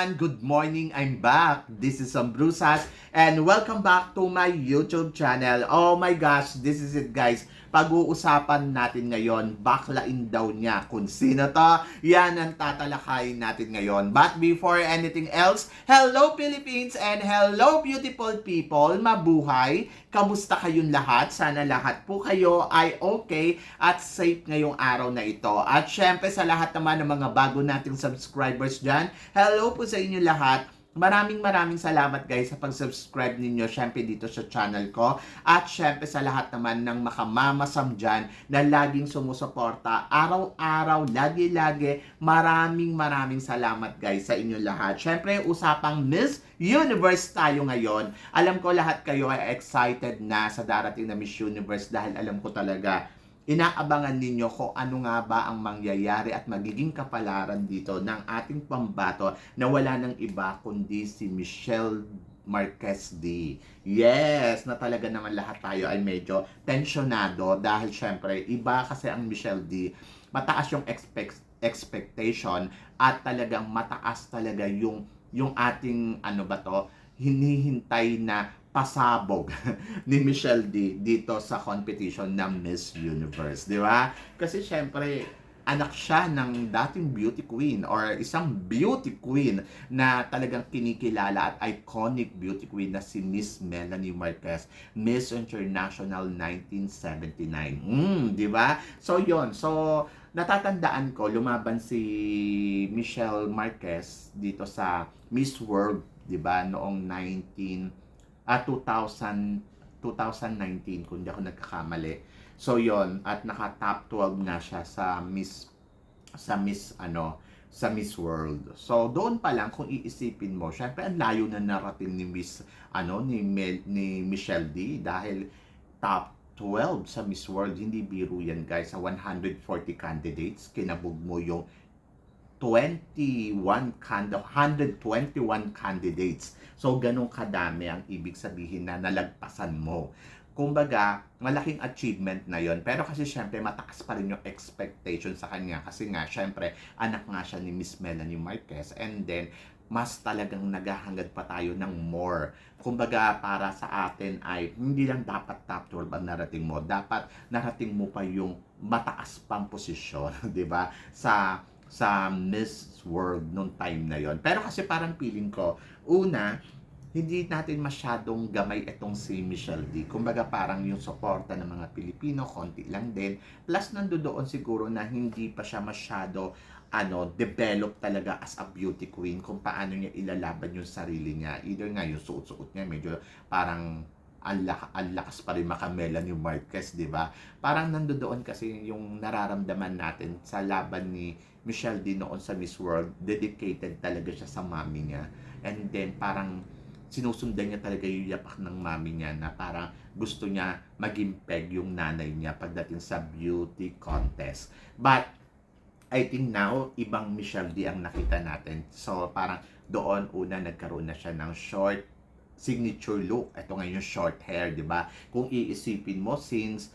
Everyone! Good morning! I'm back. This is Sam Brusas and welcome back to my YouTube channel. Oh my gosh, this is it guys. Pag-uusapan natin ngayon, baklain daw niya kung sino to. Yan ang tatalakayin natin ngayon. But before anything else, hello Philippines and hello beautiful people. Mabuhay! Kamusta kayong lahat? Sana lahat po kayo ay okay at safe ngayong araw na ito. At syempre sa lahat naman ng mga bago nating subscribers dyan, hello po sa inyo lahat. Maraming maraming salamat guys sa pag-subscribe ninyo syempre dito sa channel ko at syempre sa lahat naman ng makamamasam dyan na laging sumusuporta araw-araw, lagi-lagi maraming maraming salamat guys sa inyo lahat. Syempre usapang Miss Universe tayo ngayon. Alam ko lahat kayo ay excited na sa darating na Miss Universe dahil alam ko talaga inaabangan ninyo kung ano nga ba ang mangyayari at magiging kapalaran dito ng ating pambato na wala ng iba kundi si Michelle Marquez D. Yes, na talaga naman lahat tayo ay medyo tensionado dahil syempre iba kasi ang Michelle D. Mataas yung expect, expectation at talagang mataas talaga yung yung ating ano ba to hinihintay na pasabog ni Michelle D dito sa competition ng Miss Universe, di ba? Kasi syempre, anak siya ng dating beauty queen or isang beauty queen na talagang kinikilala at iconic beauty queen na si Miss Melanie Marquez, Miss International 1979. Mm, di ba? So yon So natatandaan ko lumaban si Michelle Marquez dito sa Miss World, di ba, noong 19 at 2000 2019 kung di ako nagkakamali. So yon at naka top 12 na siya sa Miss sa Miss ano sa Miss World. So doon pa lang kung iisipin mo, syempre ang layo na narating ni Miss ano ni Mel, ni Michelle D dahil top 12 sa Miss World, hindi biro yan guys. Sa 140 candidates, kinabog mo yung 21 kind 121 candidates. So, ganun kadami ang ibig sabihin na nalagpasan mo. Kumbaga, malaking achievement na yon Pero kasi syempre, mataas pa rin yung expectation sa kanya. Kasi nga, syempre, anak nga siya ni Miss Melanie Marquez. And then, mas talagang naghahangad pa tayo ng more. Kumbaga, para sa atin ay hindi lang dapat top 12 ang narating mo. Dapat narating mo pa yung mataas pang posisyon, di ba? Sa sa Miss World nung time na yon. Pero kasi parang feeling ko, una, hindi natin masyadong gamay itong si Michelle D. Kumbaga parang yung suporta ng mga Pilipino, konti lang din. Plus nandoon siguro na hindi pa siya masyado ano, develop talaga as a beauty queen kung paano niya ilalaban yung sarili niya. Either nga yung suot-suot niya medyo parang ang, lak- lakas pa rin makamela ni Marquez, di ba? Parang nandoon kasi yung nararamdaman natin sa laban ni Michelle D noon sa Miss World, dedicated talaga siya sa mami niya. And then parang sinusundan niya talaga yung yapak ng mami niya na parang gusto niya maging peg yung nanay niya pagdating sa beauty contest. But I think now, ibang Michelle D ang nakita natin. So parang doon una nagkaroon na siya ng short signature look. Ito ngayon yung short hair, di ba? Kung iisipin mo, since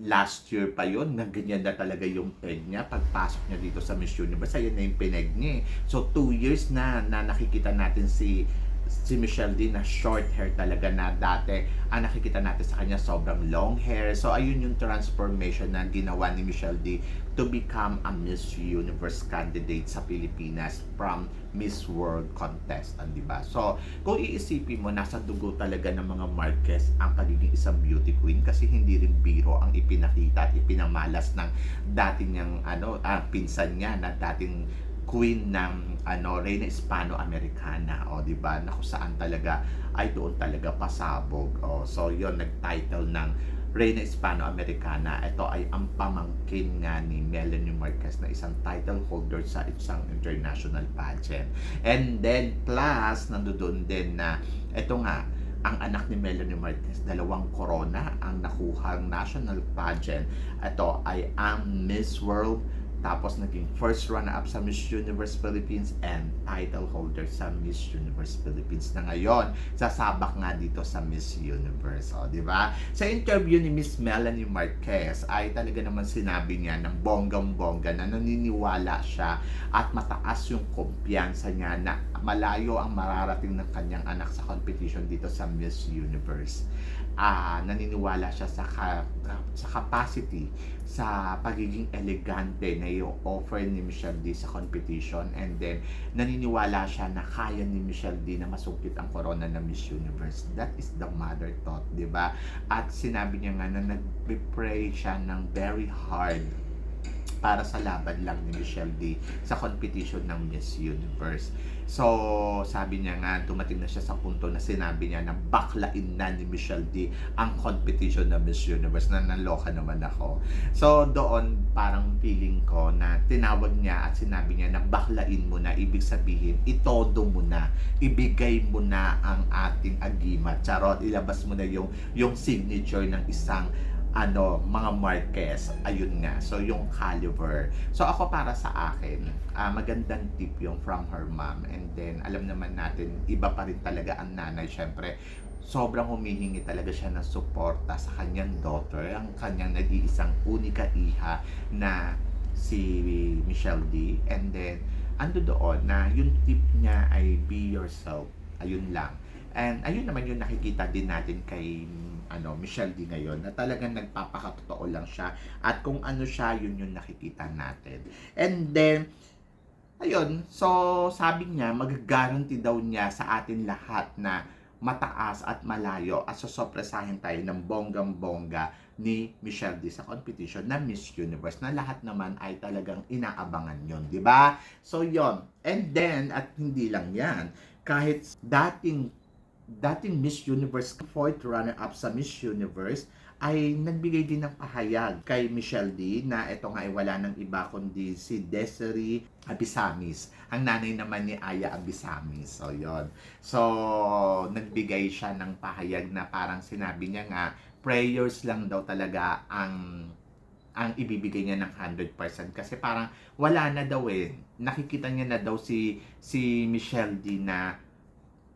last year pa yon na ganyan na talaga yung peg niya pagpasok niya dito sa Miss Universe ayun na yung pineg niya eh. so two years na na nakikita natin si si Michelle D na short hair talaga na dati ang nakikita natin sa kanya sobrang long hair so ayun yung transformation na ginawa ni Michelle D to become a Miss Universe candidate sa Pilipinas from Miss World contestant, di ba? So, kung iisipin mo, nasa dugo talaga ng mga Marquez ang pagiging isang beauty queen kasi hindi rin biro ang ipinakita at ipinamalas ng dating niyang ano, ah, pinsan niya na dating queen ng ano Reina Hispano-Americana o di ba na kung saan talaga ay doon talaga pasabog o so yon nag-title ng Reina Hispano-Americana. Ito ay ang pamangkin nga ni Melanie Marquez na isang title holder sa isang international pageant. And then plus, nandoon din na ito nga, ang anak ni Melanie Marquez, dalawang corona ang nakuhang national pageant. Ito ay ang Miss World tapos naging first runner-up sa Miss Universe Philippines and title holder sa Miss Universe Philippines na ngayon. Sasabak nga dito sa Miss Universe. O, di ba? Sa interview ni Miss Melanie Marquez ay talaga naman sinabi niya ng bonggang-bongga na naniniwala siya at mataas yung kumpiyansa niya na malayo ang mararating ng kanyang anak sa competition dito sa Miss Universe. Ah, naniniwala siya sa ka, sa capacity sa pagiging elegante na i-offer ni Michelle D sa competition and then naniniwala siya na kaya ni Michelle D na masungkit ang corona ng Miss Universe. That is the mother thought, di ba? At sinabi niya nga na nag-pray siya ng very hard para sa laban lang ni Michelle D sa competition ng Miss Universe. So, sabi niya nga, dumating na siya sa punto na sinabi niya na baklain na ni Michelle D ang competition ng Miss Universe na naloka naman ako. So, doon parang feeling ko na tinawag niya at sinabi niya na baklain mo na, ibig sabihin, itodo mo na, ibigay mo na ang ating agimat. Charot, ilabas mo na yung, yung signature ng isang ano, mga Marquez, ayun nga. So, yung caliber. So, ako para sa akin, ah, magandang tip yung from her mom. And then, alam naman natin, iba pa rin talaga ang nanay. Siyempre, sobrang humihingi talaga siya ng suporta sa kanyang daughter, ang kanyang nag-iisang unika iha na si Michelle D. And then, ando doon na yung tip niya ay be yourself. Ayun lang. And ayun naman yung nakikita din natin kay ano Michelle D ngayon na talagang nagpapakatotoo lang siya at kung ano siya yun yung nakikita natin. And then ayun, so sabi niya mag-guarantee daw niya sa atin lahat na mataas at malayo at sosopresahin tayo ng bonggang-bongga ni Michelle D sa competition na Miss Universe na lahat naman ay talagang inaabangan yon, di ba? So yon. And then at hindi lang 'yan, kahit dating dating Miss Universe fourth runner-up sa Miss Universe ay nagbigay din ng pahayag kay Michelle D na ito nga ay wala ng iba kundi si Desiree Abisamis. Ang nanay naman ni Aya Abisamis. So, yon So, nagbigay siya ng pahayag na parang sinabi niya nga, prayers lang daw talaga ang ang ibibigay niya ng 100% kasi parang wala na daw eh. Nakikita niya na daw si si Michelle D na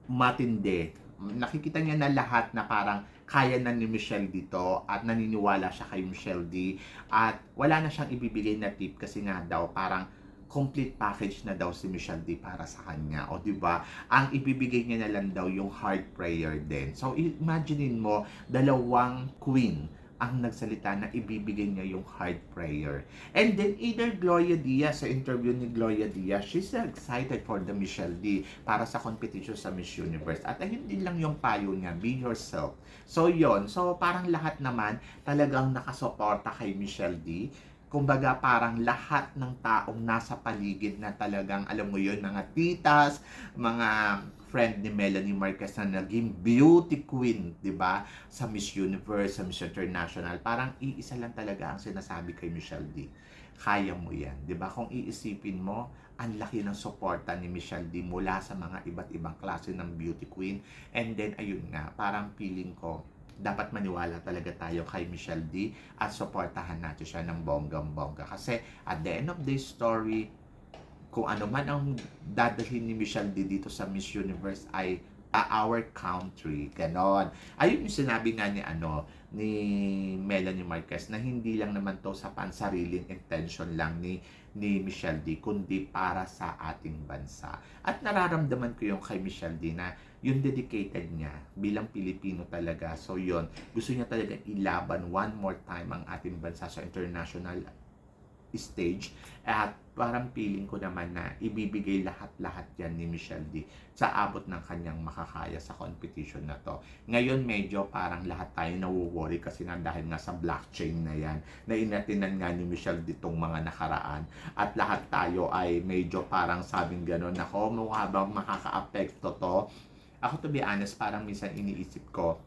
matindi. Nakikita niya na lahat na parang kaya na ni Michelle dito at naniniwala siya kay Michelle D at wala na siyang ibibigay na tip kasi nga daw parang complete package na daw si Michelle D para sa kanya. O di ba? Ang ibibigay niya na lang daw yung heart prayer din. So imaginein mo dalawang queen ang nagsalita na ibibigay niya yung heart prayer. And then either Gloria Diaz sa interview ni Gloria Diaz, she's excited for the Michelle D para sa competition sa Miss Universe. At ayun din lang yung payo niya, be yourself. So yon So parang lahat naman talagang nakasuporta kay Michelle D kumbaga parang lahat ng taong nasa paligid na talagang alam mo yun mga titas, mga friend ni Melanie Marquez na naging beauty queen, 'di ba? Sa Miss Universe, sa Miss International, parang iisa lang talaga ang sinasabi kay Michelle D. Kaya mo 'yan, 'di ba? Kung iisipin mo, ang laki ng suporta ni Michelle D mula sa mga iba't ibang klase ng beauty queen. And then ayun nga, parang feeling ko dapat maniwala talaga tayo kay Michelle D at suportahan natin siya ng bonggang-bongga. Kasi at the end of the story, kung ano man ang dadalhin ni Michelle D dito sa Miss Universe ay uh, our country. Ganon. Ayun yung sinabi nga ni ano ni Melanie Marquez na hindi lang naman to sa pansariling intention lang ni ni Michelle D kundi para sa ating bansa. At nararamdaman ko yung kay Michelle D na yung dedicated niya bilang Pilipino talaga. So yon gusto niya talaga ilaban one more time ang ating bansa sa international stage at parang feeling ko naman na ibibigay lahat-lahat yan ni Michelle D sa abot ng kanyang makakaya sa competition na to. Ngayon medyo parang lahat tayo nawo-worry kasi nga dahil nga sa blockchain na yan na inatinan nga ni Michelle D itong mga nakaraan at lahat tayo ay medyo parang sabing gano'n ako mukha bang makaka-apekto to ako to be honest, parang minsan iniisip ko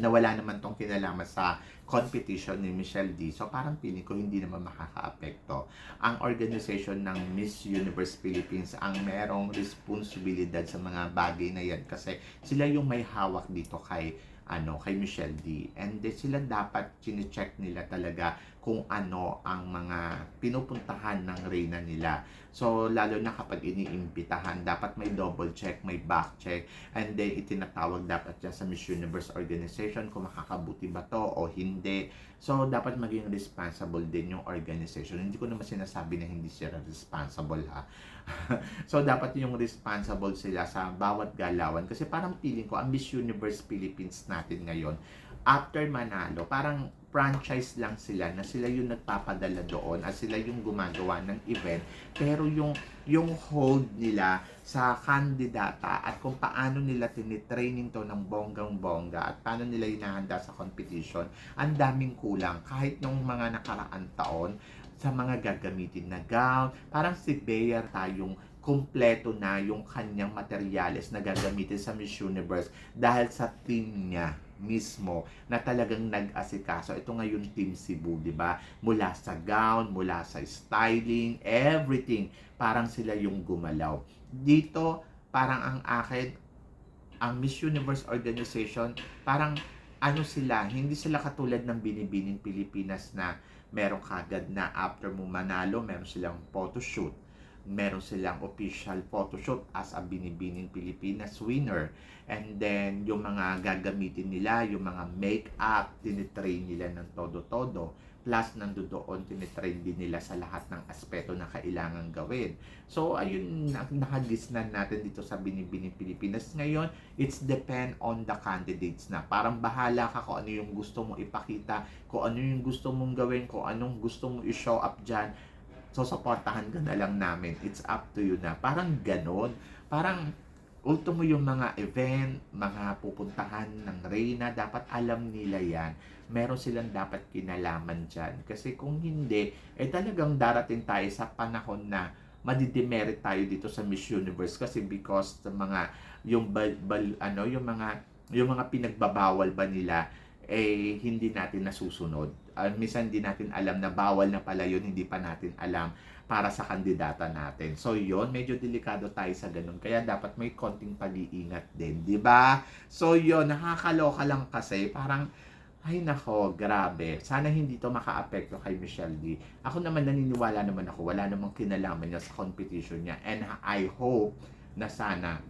na wala naman tong kinalaman sa competition ni Michelle D. So parang feeling ko hindi naman makaka-apekto. Ang organization ng Miss Universe Philippines ang merong responsibilidad sa mga bagay na yan kasi sila yung may hawak dito kay ano kay Michelle D. And then sila dapat chine-check nila talaga kung ano ang mga pinupuntahan ng reyna nila. So, lalo na kapag iniimbitahan, dapat may double check, may back check, and then itinatawag dapat dyan sa Miss Universe organization kung makakabuti ba to o hindi. So, dapat maging responsible din yung organization. Hindi ko naman sinasabi na hindi sila responsible ha. so, dapat yung responsible sila sa bawat galawan. Kasi parang feeling ko, ang Miss Universe Philippines natin ngayon, after manalo, parang franchise lang sila na sila yung nagpapadala doon at sila yung gumagawa ng event. Pero yung yung hold nila sa kandidata at kung paano nila tinitraining to ng bonggang bongga at paano nila inahanda sa competition ang daming kulang. Kahit nung mga nakaraan taon sa mga gagamitin na gown parang si Bayer tayong kumpleto na yung kanyang materyales na gagamitin sa Miss Universe dahil sa team niya mismo na talagang nag-asikaso. Ito ngayon Team Cebu, di ba? Mula sa gown, mula sa styling, everything. Parang sila yung gumalaw. Dito, parang ang akin, ang Miss Universe organization, parang ano sila, hindi sila katulad ng binibining Pilipinas na meron kagad na after mo manalo, meron silang photoshoot meron silang official photoshoot as a Binibining Pilipinas winner. And then, yung mga gagamitin nila, yung mga make-up, tinitrain nila ng todo-todo. Plus, nandoon, tinitrain din nila sa lahat ng aspeto na kailangan gawin. So, ayun, nakagisnan natin dito sa Binibining Pilipinas. Ngayon, it's depend on the candidates na. Parang bahala ka kung ano yung gusto mo ipakita, kung ano yung gusto mong gawin, kung anong gusto mo i-show up dyan So, supportahan ka na lang namin. It's up to you na. Parang ganon. Parang, ultimo yung mga event, mga pupuntahan ng Reyna, dapat alam nila yan. Meron silang dapat kinalaman dyan. Kasi kung hindi, eh talagang darating tayo sa panahon na madidemerit tayo dito sa Miss Universe kasi because sa mga yung bal, bal, ano yung mga yung mga pinagbabawal ba nila eh hindi natin nasusunod. Uh, minsan hindi natin alam na bawal na pala yun, hindi pa natin alam para sa kandidata natin. So yon medyo delikado tayo sa ganun. Kaya dapat may konting pag-iingat din, di ba? So yon nakakaloka lang kasi parang ay nako, grabe. Sana hindi to maka-apekto kay Michelle D. Ako naman naniniwala naman ako, wala namang kinalaman niya sa competition niya. And I hope na sana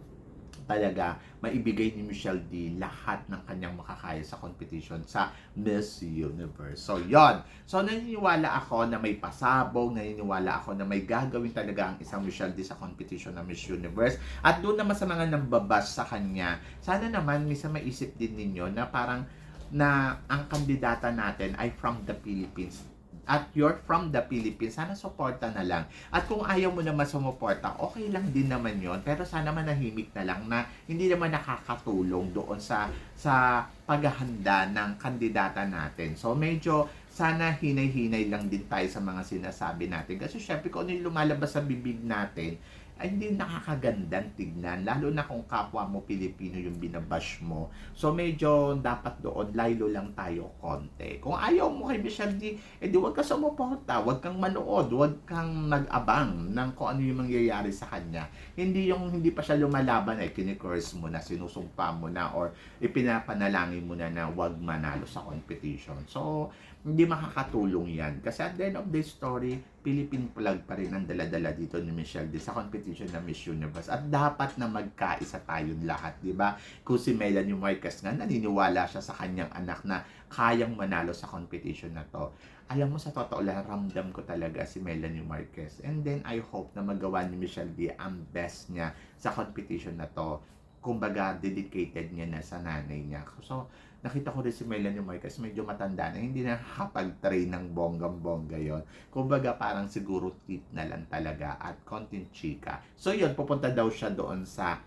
talaga maibigay ni Michelle D lahat ng kanyang makakaya sa competition sa Miss Universe. So, yon. So, naniniwala ako na may pasabog, naniniwala ako na may gagawin talaga ang isang Michelle D sa competition ng Miss Universe. At doon naman sa mga nambabas sa kanya, sana naman misa maisip din ninyo na parang na ang kandidata natin ay from the Philippines at you're from the Philippines, sana suporta na lang. At kung ayaw mo naman sumuporta, okay lang din naman yon Pero sana manahimik na lang na hindi naman nakakatulong doon sa sa paghahanda ng kandidata natin. So medyo sana hinay-hinay lang din tayo sa mga sinasabi natin. Kasi syempre kung ano yung lumalabas sa bibig natin, ay hindi nakakagandang tignan. Lalo na kung kapwa mo Pilipino yung binabash mo. So medyo dapat doon, laylo lang tayo konti. Kung ayaw mo kay Michelle D, edi wag ka sumuporta, wag kang manood, wag kang nag-abang ng kung ano yung mangyayari sa kanya. Hindi yung hindi pa siya lumalaban ay kinikurse mo na, sinusumpa mo na, or ipinapanalangin mo na na wag manalo sa competition. So, hindi makakatulong yan. Kasi at the end of the story, Philippine flag pa rin ang dala-dala dito ni Michelle D sa competition ng Miss Universe. At dapat na magkaisa tayong lahat, di ba? Kung si Melanie Marquez nga, naniniwala siya sa kanyang anak na kayang manalo sa competition na to. Alam mo, sa totoo lang, ramdam ko talaga si Melanie Marquez. And then, I hope na magawa ni Michelle D ang best niya sa competition na to. Kumbaga, dedicated niya na sa nanay niya. So, nakita ko rin si Melanie Marquez, medyo matanda na, hindi na nakakapag-train ng bonggang-bongga yon. Kumbaga parang siguro tip na lang talaga at content chika. So yun, pupunta daw siya doon sa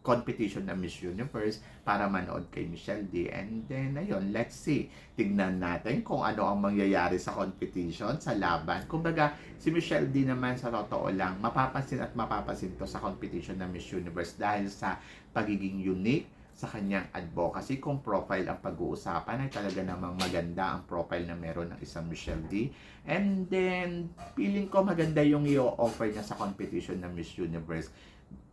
competition ng Miss Universe para manood kay Michelle D. And then, ayun, let's see. Tignan natin kung ano ang mangyayari sa competition, sa laban. Kumbaga, si Michelle D naman sa totoo lang, mapapansin at mapapansin to sa competition ng Miss Universe dahil sa pagiging unique, sa kanyang advocacy kung profile ang pag-uusapan ay talaga namang maganda ang profile na meron ng isang Michelle D. And then, feeling ko maganda yung i-offer niya sa competition ng Miss Universe.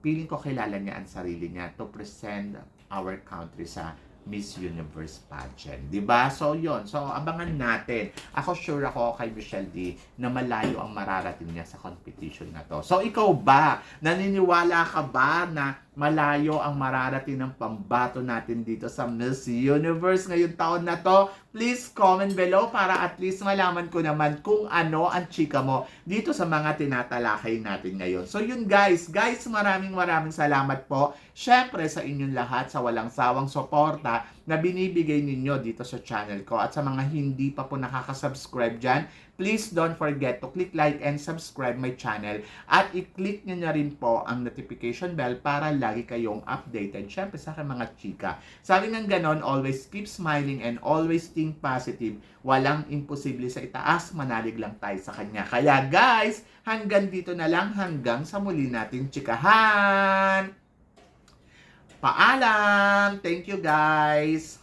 Feeling ko kilala niya ang sarili niya to present our country sa Miss Universe pageant. ba? So, yon So, abangan natin. Ako sure ako kay Michelle D na malayo ang mararating niya sa competition na to. So, ikaw ba? Naniniwala ka ba na malayo ang mararating ng pambato natin dito sa Miss Universe ngayong taon na to? Please comment below para at least malaman ko naman kung ano ang chika mo dito sa mga tinatalakay natin ngayon. So yun guys, guys maraming maraming salamat po syempre sa inyong lahat sa walang sawang suporta na binibigay ninyo dito sa channel ko at sa mga hindi pa po nakaka-subscribe dyan, please don't forget to click like and subscribe my channel at i-click nyo na rin po ang notification bell para lagi kayong updated syempre sa mga chika. Sabi ng ganon, always keep smiling and always think positive. Walang imposible sa itaas, manalig lang tayo sa kanya. Kaya guys, hanggang dito na lang hanggang sa muli natin chikahan! Paalam! Thank you guys!